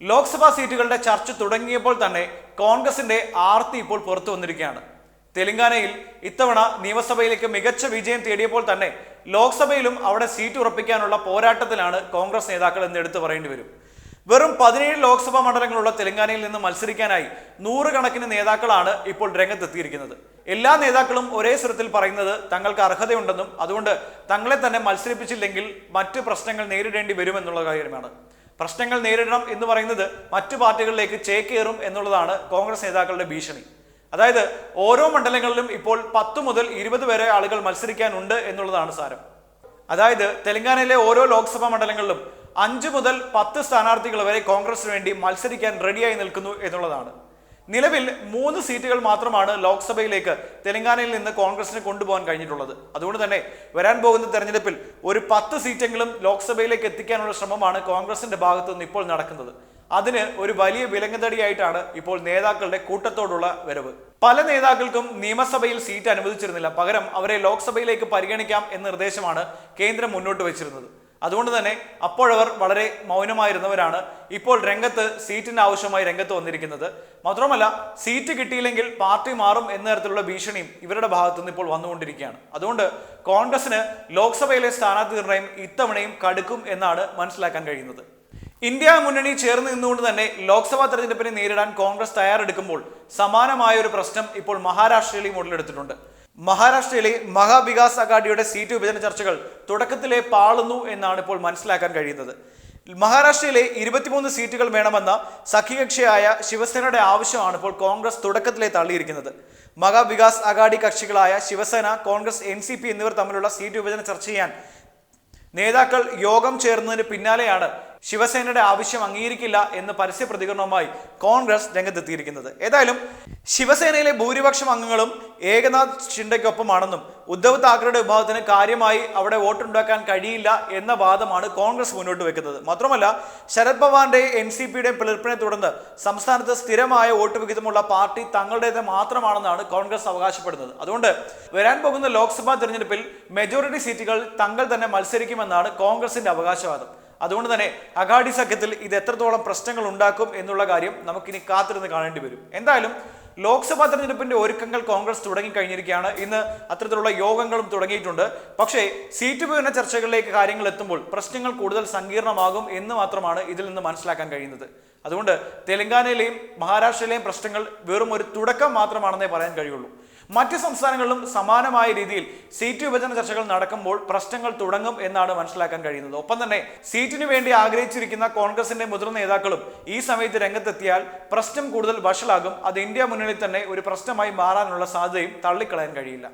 ലോക്സഭാ സീറ്റുകളുടെ ചർച്ച തുടങ്ങിയപ്പോൾ തന്നെ കോൺഗ്രസിന്റെ ആർത്തി ഇപ്പോൾ പുറത്തു വന്നിരിക്കുകയാണ്. തെലങ്കാനയിൽ ഇത്തവണ നിയമസഭയിലേക്ക് മികച്ച വിജയം തേടിയപ്പോൾ തന്നെ ലോക്സഭയിലും അവിടെ സീറ്റ് ഉറപ്പിക്കാനുള്ള പോരാട്ടത്തിലാണ് കോൺഗ്രസ് നേതാക്കൾ എന്ന് എടുത്തു പറയേണ്ടി വരും. വെറും പതിനേഴ് ലോക്സഭാ മണ്ഡലങ്ങളുള്ള തെലങ്കാനയിൽ നിന്ന് മത്സരിക്കാനായി നൂറുകണക്കിന് നേതാക്കളാണ് ഇപ്പോൾ രംഗത്തെത്തിയിരിക്കുന്നത്. എല്ലാ നേതാക്കളും ഒരേ സ്വരത്തിൽ പറയുന്നത് തങ്ങൾക്ക് അർഹതയുണ്ടെന്നും അതുകൊണ്ട് തങ്ങളെ തന്നെ മത്സരിപ്പിച്ചില്ലെങ്കിൽ മറ്റ് പ്രശ്നങ്ങൾ നേരിടേണ്ടി വരുമെന്നുള്ള കാര്യമാണ്. പ്രശ്നങ്ങൾ നേരിടണം എന്ന് പറയുന്നത് മറ്റു പാർട്ടികളിലേക്ക് ചേക്കേറും എന്നുള്ളതാണ് കോൺഗ്രസ് നേതാക്കളുടെ ഭീഷണി. അതായത് ഓരോ മണ്ഡലങ്ങളിലും ഇപ്പോൾ പത്ത് മുതൽ ഇരുപത് വരെ ആളുകൾ മത്സരിക്കാനുണ്ട് എന്നുള്ളതാണ് സാരം. അതായത് തെലങ്കാനയിലെ ഓരോ ലോക്സഭാ മണ്ഡലങ്ങളിലും അഞ്ച് മുതൽ പത്ത് സ്ഥാനാർത്ഥികൾ വരെ കോൺഗ്രസിന് വേണ്ടി മത്സരിക്കാൻ റെഡിയായി നിൽക്കുന്നു എന്നുള്ളതാണ്. നിലവിൽ മൂന്ന് സീറ്റുകൾ മാത്രമാണ് ലോക്സഭയിലേക്ക് തെലങ്കാനയിൽ നിന്ന് കോൺഗ്രസിന് കൊണ്ടുപോകാൻ കഴിഞ്ഞിട്ടുള്ളത്. അതുകൊണ്ട് തന്നെ വരാൻ പോകുന്ന തെരഞ്ഞെടുപ്പിൽ ഒരു പത്ത് സീറ്റെങ്കിലും ലോക്സഭയിലേക്ക് എത്തിക്കാനുള്ള ശ്രമമാണ് കോൺഗ്രസിന്റെ ഭാഗത്തു നിന്ന് ഇപ്പോൾ നടക്കുന്നത്. അതിന് ഒരു വലിയ വിലങ്ങുതടിയായിട്ടാണ് ഇപ്പോൾ നേതാക്കളുടെ കൂട്ടത്തോടുള്ള വരവ്. പല നേതാക്കൾക്കും നിയമസഭയിൽ സീറ്റ് അനുവദിച്ചിരുന്നില്ല. പകരം അവരെ ലോക്സഭയിലേക്ക് പരിഗണിക്കാം എന്ന നിർദ്ദേശമാണ് കേന്ദ്രം മുന്നോട്ട് വെച്ചിരുന്നത്. അതുകൊണ്ട് തന്നെ അപ്പോഴവർ വളരെ മൗനമായിരുന്നവരാണ്. ഇപ്പോൾ രംഗത്ത് സീറ്റിന് ആവശ്യമായി രംഗത്ത് വന്നിരിക്കുന്നത്. മാത്രമല്ല സീറ്റ് കിട്ടിയില്ലെങ്കിൽ പാർട്ടി മാറും എന്ന തരത്തിലുള്ള ഭീഷണിയും ഇവരുടെ ഭാഗത്തുനിന്ന് ഇപ്പോൾ വന്നുകൊണ്ടിരിക്കുകയാണ്. അതുകൊണ്ട് കോൺഗ്രസിന് ലോക്സഭയിലെ സ്ഥാനാർത്ഥി നിർണയം ഇത്തവണയും കടുക്കും എന്നാണ് മനസ്സിലാക്കാൻ കഴിയുന്നത്. ഇന്ത്യ മുന്നണി ചേർന്ന് നിന്നുകൊണ്ട് തന്നെ ലോക്സഭാ തെരഞ്ഞെടുപ്പിനെ നേരിടാൻ കോൺഗ്രസ് തയ്യാറെടുക്കുമ്പോൾ സമാനമായ ഒരു പ്രശ്നം ഇപ്പോൾ മഹാരാഷ്ട്രയിലും ഉടലെടുത്തിട്ടുണ്ട്. മഹാരാഷ്ട്രയിലെ മഹാവികാസ് അഗാഡിയുടെ സീറ്റ് വിഭജന ചർച്ചകൾ തുടക്കത്തിലെ പാളുന്നു എന്നാണ് ഇപ്പോൾ മനസ്സിലാക്കാൻ കഴിയുന്നത്. മഹാരാഷ്ട്രയിലെ ഇരുപത്തിമൂന്ന് സീറ്റുകൾ വേണമെന്ന സഖ്യകക്ഷിയായ ശിവസേനയുടെ ആവശ്യമാണ് ഇപ്പോൾ കോൺഗ്രസ് തുടക്കത്തിലെ തള്ളിയിരിക്കുന്നത്. മഹാവികാസ് അഗാഡി കക്ഷികളായ ശിവസേന കോൺഗ്രസ് എൻ എന്നിവർ തമ്മിലുള്ള സീറ്റ് വിഭജന ചർച്ച ചെയ്യാൻ നേതാക്കൾ യോഗം ചേർന്നതിന് പിന്നാലെയാണ് ശിവസേനയുടെ ആവശ്യം അംഗീകരിക്കില്ല എന്ന് പരസ്യ പ്രതികരണവുമായി കോൺഗ്രസ് രംഗത്തെത്തിയിരിക്കുന്നത്. ഏതായാലും ശിവസേനയിലെ ഭൂരിപക്ഷം അംഗങ്ങളും ഏകനാഥ് ഷിൻഡയ്ക്കൊപ്പമാണെന്നും ഉദ്ധവ് താക്കറെയുടെ വിഭാഗത്തിന് കാര്യമായി അവിടെ വോട്ടുണ്ടാക്കാൻ കഴിയില്ല എന്ന വാദമാണ് കോൺഗ്രസ് മുന്നോട്ട് വെക്കുന്നത്. മാത്രമല്ല ശരത് പവാറിന്റെയും എൻ സി പിയുടെയും പിളർപ്പിനെ തുടർന്ന് സംസ്ഥാനത്ത് സ്ഥിരമായ വോട്ട് വിഹിതമുള്ള പാർട്ടി തങ്ങളുടേത് മാത്രമാണെന്നാണ് കോൺഗ്രസ് അവകാശപ്പെടുന്നത്. അതുകൊണ്ട് വരാൻ പോകുന്ന ലോക്സഭാ തെരഞ്ഞെടുപ്പിൽ മെജോറിറ്റി സീറ്റുകൾ തങ്ങൾ തന്നെ മത്സരിക്കുമെന്നാണ് കോൺഗ്രസിന്റെ അവകാശവാദം. അതുകൊണ്ട് തന്നെ അഗാഡി സഖ്യത്തിൽ ഇത് എത്രത്തോളം പ്രശ്നങ്ങൾ ഉണ്ടാക്കും എന്നുള്ള കാര്യം നമുക്കിനി കാത്തിരുന്ന് കാണേണ്ടി വരും. എന്തായാലും ലോക്സഭാ തെരഞ്ഞെടുപ്പിന്റെ ഒരുക്കങ്ങൾ കോൺഗ്രസ് തുടങ്ങി കഴിഞ്ഞിരിക്കുകയാണ് ഇന്ന് അത്തരത്തിലുള്ള യോഗങ്ങളും തുടങ്ങിയിട്ടുണ്ട്. പക്ഷേ സീറ്റ് വിഭജന ചർച്ചകളിലേക്ക് കാര്യങ്ങൾ എത്തുമ്പോൾ പ്രശ്നങ്ങൾ കൂടുതൽ സങ്കീർണമാകും എന്ന് മാത്രമാണ് ഇതിൽ നിന്ന് മനസ്സിലാക്കാൻ കഴിയുന്നത്. അതുകൊണ്ട് തെലങ്കാനയിലെയും മഹാരാഷ്ട്രയിലെയും പ്രശ്നങ്ങൾ വെറും ഒരു തുടക്കം മാത്രമാണെന്നേ പറയാൻ കഴിയുള്ളൂ. മറ്റ് സംസ്ഥാനങ്ങളിലും സമാനമായ രീതിയിൽ സീറ്റ് വിഭജന ചർച്ചകൾ നടക്കുമ്പോൾ പ്രശ്നങ്ങൾ തുടങ്ങും എന്നാണ് മനസ്സിലാക്കാൻ കഴിയുന്നത്. ഒപ്പം തന്നെ സീറ്റിനു വേണ്ടി ആഗ്രഹിച്ചിരിക്കുന്ന കോൺഗ്രസിന്റെ മുതിർന്ന നേതാക്കളും ഈ സമയത്ത് രംഗത്തെത്തിയാൽ പ്രശ്നം കൂടുതൽ വഷളാകും. അത് ഇന്ത്യ മുന്നണിയിൽ തന്നെ ഒരു പ്രശ്നമായി മാറാനുള്ള സാധ്യതയും തള്ളിക്കളയാൻ കഴിയില്ല.